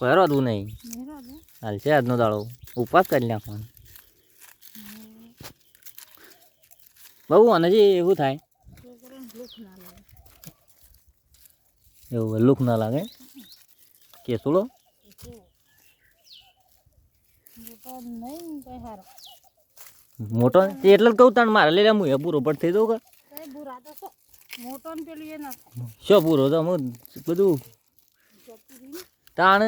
કોઈ તું નહીં. હાલ છે આજનો દાડો. ઉપવાસ કરી નાખવાનો. બહુ અને જે એવું થાય. એવું લુક ના લાગે. કેસુડો મોટો એટલે કહું તાણ મારે લઈ હું એ પૂરો પડ થઈ દઉં કે? કઈ બુરા તો છો મોટો ને પેલું એ ના શું પૂરો તો હું બધું તાણ?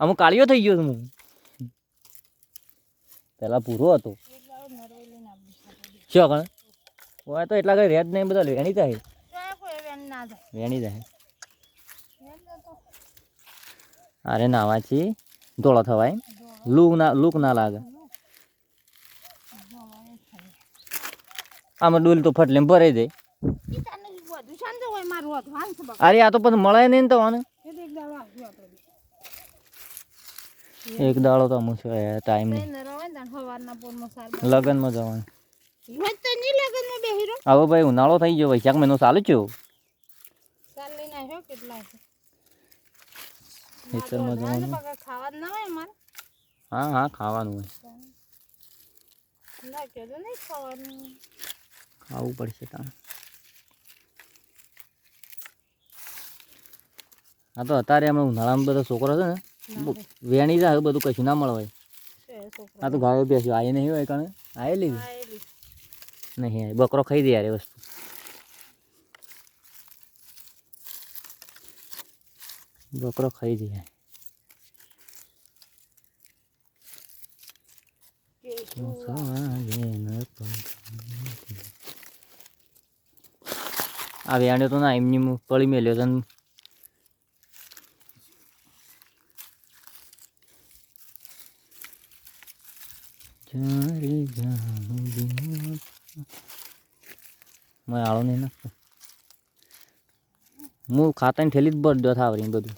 અમુક કાળિયો થઈ ગયો હું. પેલા પૂરો હતો. શું કણ? હોય તો એટલા કઈ રેજ નહીં બધા વેણી જાય. જાય વેણી જાય. અરે નાવાથી ધોળો થવાય. લૂક ના લૂક ના લાગે. આમાં ડોલ તો ફટલે ભરાઈ બકા અરે આ તો પછી મળે નહીં ને તો આને દાડો આવ્યો આપણે એક દાડો તો મૂછો ટાઈમ નહીં લગ્નમાં જવાનું હવે ભાઈ ઉનાળો થઈ ગયો વૈશાખ મહિનો ચાલુ છે? ખેતરમાં જવાનું. હા હા ખાવાનું હોય. ખાવું પડશે તાણ. હા તો અત્યારે અમે ઉનાળામાં બધા છોકરો છે ને વેણી જાય બધું કશું ના મળવાય. આ તો ગાયો બેસ્યો આવી નહીં હોય કારણે આવેલી નહીં આવી બકરો ખાઈ દે યાર એ વસ્તુ. બકરો ખાઈ દે. આ વેણ્યો તો ના એમની પડી મેલ્યો છે મેં આળો નહીં હું ખાતાની થેલી જ દો થાવરી બધું.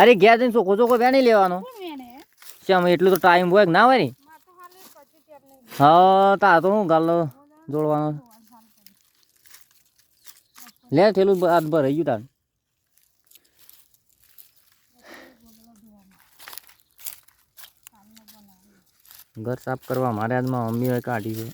અરે ઘેર જઈને ચોખ્ખો ચોખ્ખો વેણી લેવાનો. હે? એટલું તો ટાઈમ હોય ના હોય હા તા તો હું ગાલો જોડવાનો. લે, થેલું ભરાઈ ગયું તાર. ઘર સાફ કરવા મારા હાથમાં મમ્મીએ કાઢી છે.